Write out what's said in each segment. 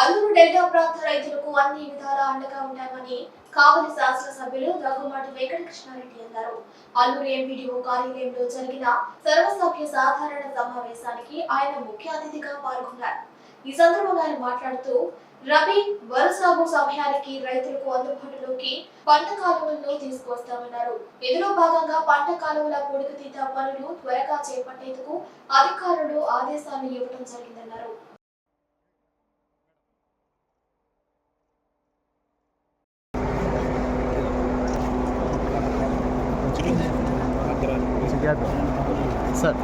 Alluri delta ప్రాంత రైతులకు అన్ని విధాలా అండగా ఉంటామని కావలి శాసనసభ్యులు దగ్గుమాటి వెంకటకృష్ణారెడ్డి అన్నారు. అల్లూరు ఎంపీడీఓ కార్యాలయంలో జరిగిన సర్వసభ్య సాధారణ సమావేశానికి ఆయన ముఖ్య అతిథిగా పాల్గొన్నారు. ఈ సందర్భంగా ఆయన మాట్లాడుతూ రబీ వరి సాగు సమయానికి రైతులకు అందుబాటులోకి పంట కాలువలను తీసుకొస్తామన్నారు ఇందులో భాగంగా పంట కాలువల పొడుగుతీత పనులు త్వరగా చేపట్టేందుకు అధికారులు ఆదేశాలు ఇవ్వడం జరిగిందన్నారు. సార్.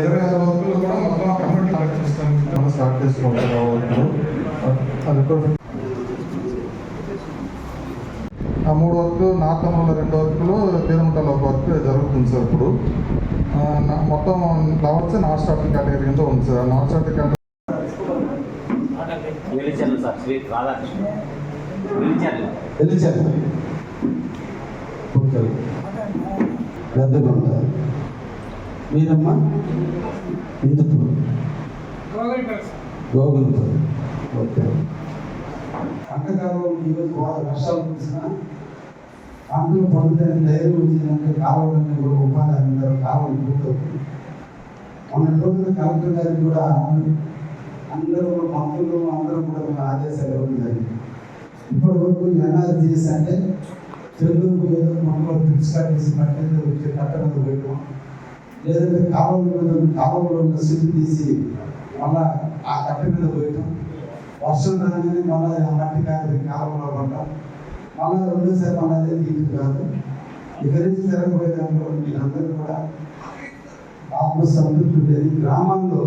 ఇరవై ఆరు వర్కులు కూడా మొత్తం కలెక్ట్ స్టార్ట్ అది కూడా ఆ మూడు వర్క్లు నార్తమ్మంలో రెండు వర్క్లు తీరమటలో ఒక వర్క్ జరుగుతుంది సార్ ఇప్పుడు. మొత్తం ఫ్లవర్స్ నాన్ స్టార్టింగ్ కేటగిరీ కింద ఉంది సార్. నాన్ స్టార్టింగ్ నిలిచాను సార్ శ్రీ రాధాకృష్ణ. నిలిచాను. తెలిసారు ఓకే. పెద్దగొండ మీరమ్మా హిందూపూర్ గోగుల్పూర్ ఓకే. పంటకాలం ఈరోజు బాగా వర్షాలు కురిసిన పంటలు పండుతాయని ధైర్యం వచ్చిందంటే కావాలని కూడా ఉపాధి అందరూ కావాలి. పూర్తవుతుంది మొన్న రోజున కలెక్టర్ గారికి కూడా అందరూ భక్తులు అందరూ కూడా ఆదేశాలు ఇవ్వడం ఇప్పటి వరకు ఎన్ఆర్జీఎస్ అంటే చెరువుకు ఏదో మమ్మల్ని పిలుచుకాట్ పట్టణంలో వచ్చే కట్టడం పెట్టడం లేదంటే కాలువ మీద కాలువలో ఉన్న సిల్లు తీసి మళ్ళా ఆ కట్ట మీద పోయటం వర్షం రాగానే మళ్ళీ ఆ మట్టి కాదు కాలువలో పడటం మళ్ళీ రెండోసారి మళ్ళీ అదే తీయటం కాదు. ఇక నుంచి జరగబోయే దాంట్లో మీరందరూ కూడా ఆత్మ సంతృప్తి ఉండేది గ్రామాల్లో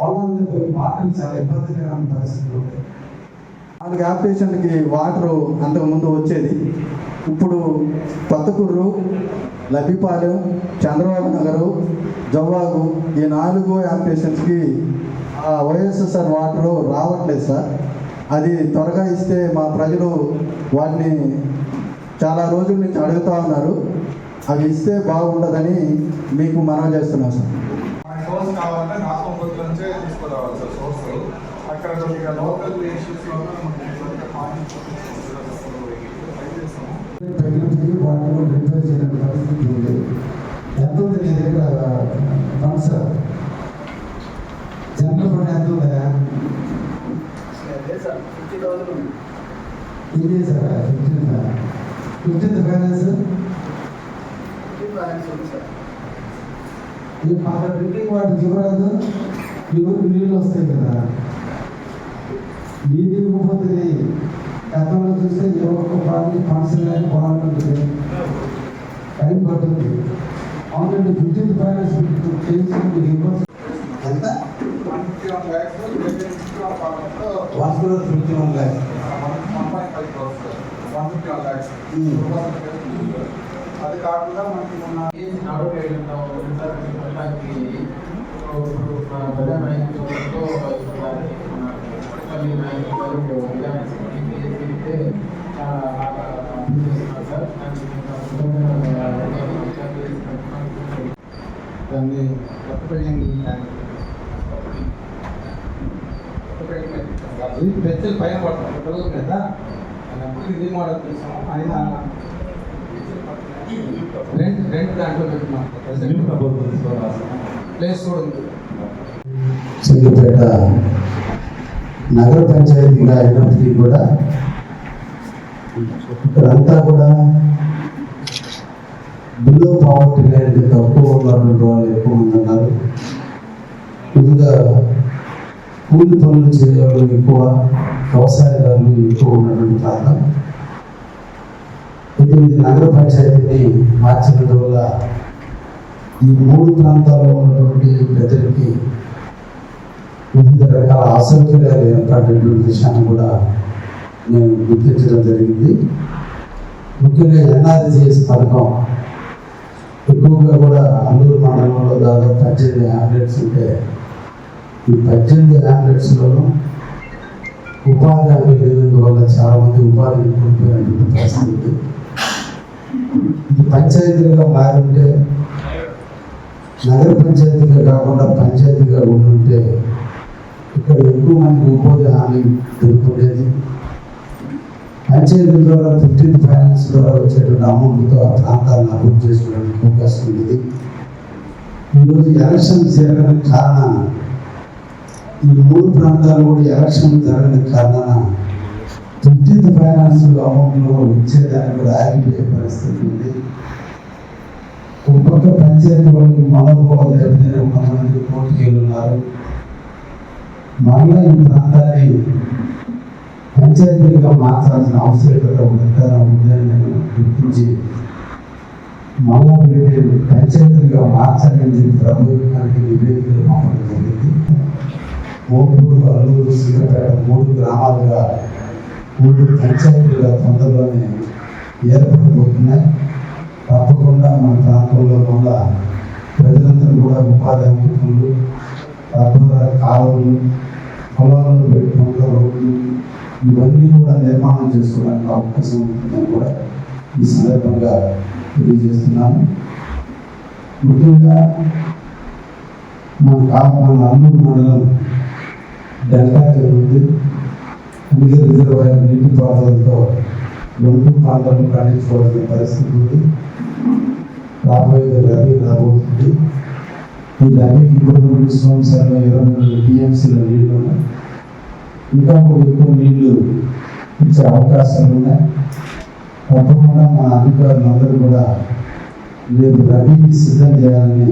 పోయి మాటలు చాలా ఇబ్బందికరమైన పరిస్థితులు ఉంటాయి. నాలుగు ఆపరేషన్కి వాటరు అంతకుముందు వచ్చేది. ఇప్పుడు పత్తకూరు లబ్బిపాలెం చంద్రబాబు నగరు జవ్వాగు ఈ నాలుగు ఆపరేషన్స్కి ఆ వైఎస్ఎస్ఆర్ వాటరు రావట్లేదు సార్. అది త్వరగా ఇస్తే మా ప్రజలు వాటిని చాలా రోజుల నుంచి అడుగుతా ఉన్నారు. అవి ఇస్తే బాగుంటుందని మీకు మనవి చేస్తున్నాం సార్. మనకి సోర్స్ కావాలంటే నాలుగు పొద్దు నుంచే తీసుకురావాలి సార్ సోర్స్ అక్కడ కొద్దిగా లోకల్ ఇష్యూస్లో తగ్గించి వాటిలో రిపేర్ చేయడం పరిస్థితి ఉంది ఎంత ఉంది నీ దగ్గర ఫండ్స్ జనరల్ ఫండ్ ఎంత ఉందా ఇది సార్ ఫిఫ్టీన్ ఫిఫ్టీన్త్ ఫైనాన్స్ ఈ పాత డ్రింకింగ్ వాటర్ ఇవ్వరాదు ఎవరు నీళ్ళు వస్తాయి కదా. నీళ్ళు ఇవ్వకపోతే గతంలో చూస్తే ఏ ఒక్క ప్రాంతం ఫంక్షన్ కానీ బాగుంటుంది టైం పడుతుంది. అవునండి ఫిఫ్టీన్త్ ఫైనాన్స్ ఇవ్వచ్చు ఎంత? One fifty one lakhs. One crore fifty one lakhs one point five crores one fifty one lakhs అది కాకుండా మనకి దాన్ని కొత్త బిల్డింగ్ పెద్దలు పైన పడుతుంది పిల్లల మీద అప్పుడు ఇది మోడల్ చేసాం ఆయన రెండు రెండు దాంట్లో పెట్టున్నాం ప్లేస్ కూడా ఉంది. సిద్దిపేట నగర పంచాయతీగా అయినప్పటికీ కూడా ఇక్కడంతా కూడా బిలో పావర్టీ లైన్ తక్కువ ఉన్నటువంటి వాళ్ళు ఎక్కువ మంది ఉన్నారు. ముందుగా కూలి పనులు చేయడం ఎక్కువ వ్యవసాయదారులు ఎక్కువ ఉన్నటువంటి ప్రాంతం ఇప్పుడు ఇది నగర పంచాయతీని మార్చడం వల్ల ఈ మూడు ప్రాంతాల్లో ఉన్నటువంటి ప్రజలకి వివిధ రకాల అసౌకర్యాలు ఏర్పడేటువంటి విషయాన్ని కూడా నేను గుర్తించడం జరిగింది ముఖ్యంగా ఎన్ఆర్జీఎస్ పథకం ఎక్కువగా కూడా అందరూ మండలంలో దాదాపు పద్దెనిమిది ఆంబులెన్స్ ఉంటే ఈ పద్దెనిమిది ఆంబులెన్స్లోనూ ఉపాధి హామీ వల్ల చాలామంది ఉపాధి ఉపాధిని కోల్పోయినటువంటి పరిస్థితి ఉంది. ఇది పంచాయతీలుగా మారుంటే నగర పంచాయతీగా కాకుండా పంచాయతీగా ఉండుంటే ఇక్కడ ఎక్కువ మందికి ఉపాధి హామీ దొరుకుతుండేది. పంచాయతీ ద్వారా ఫిఫ్టీన్ ఫైనాన్స్ ద్వారా వచ్చేటువంటి అమౌంట్తో ఆ ప్రాంతాలను అభివృద్ధి చేసుకోవడానికి అవకాశం ఉండేది. ఈరోజు ఎలక్షన్ జరగడానికి కారణం ఈ మూడు ప్రాంతాలు కూడా ఎలక్షన్ జరగడానికి కారణాన ఫిఫ్టీన్త్ ఫైనాన్స్ అమౌంట్లో ఇచ్చేదానికి కూడా ఆగిపోయే పరిస్థితి ఉంది. ఒక పంచాయతీ వాళ్ళకి మనోభావాలు దెబ్బతిని కొంతమంది కోర్టుకి ఉన్నారు మళ్ళా ఈ ప్రాంతాన్ని పంచాయతీగా మార్చాల్సిన ఆవశ్యకత ఎంతైనా ఉందని నేను గుర్తించి మళ్ళా వీటిని పంచాయతీగా మార్చాలని చెప్పి ప్రభుత్వానికి నివేదికలు పంపడం జరిగింది. మోపూరు అల్లూరు సీకపేట మూడు గ్రామాలుగా మూడు పంచాయతీలుగా తొందరలోనే ఏర్పడబోతున్నాయి. ప్రజలందరూ కూడా ఉపాధి హామీలు తద్వారా కాలువలు పొలాల్లో పెట్టుకుంటూ రోడ్లు ఇవన్నీ కూడా నిర్మాణం చేసుకోవడానికి అవకాశం ఉంటుందని కూడా ఈ సందర్భంగా తెలియజేస్తున్నాను. ముఖ్యంగా మన కా మన అన్నూరు మండలం డెల్టా ఉంది అందుకే రిజర్వాయర్ నీటి పారుదలతో రెండు ప్రాంతాలను పండించుకోవాల్సిన పరిస్థితి ఉంది. రాబోయే రవి రాబోతుంది ఈ రవి కూడా రెండు సంవత్సరాలు ఇరవై రెండు టీఎంసీల నీళ్ళు ఉన్నాయి ఇంకా కూడా ఎక్కువ నీళ్ళు ఇచ్చే అవకాశాలు ఉన్నాయి తప్పకుండా మా అధికారులందరూ కూడా రేపు రవికి సిద్ధం చేయాలని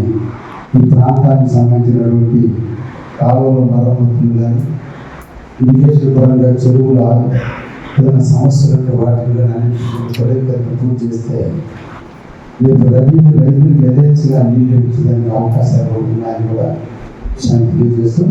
ఈ ప్రాంతానికి సంబంధించినటువంటి కాలువలు మరమ్మతులు కానీ ఇరిగేషన్ పరంగా చెరువులు ఏదైనా సమస్యలు వాటిని కానీ పూర్తి చేస్తే రేపు రైతులు రైతులకు యథేచ్ఛగా నీళ్ళు ఇచ్చేదానికి అవకాశాలు ఉన్నాయని కూడా విషయాన్ని తెలియజేస్తూ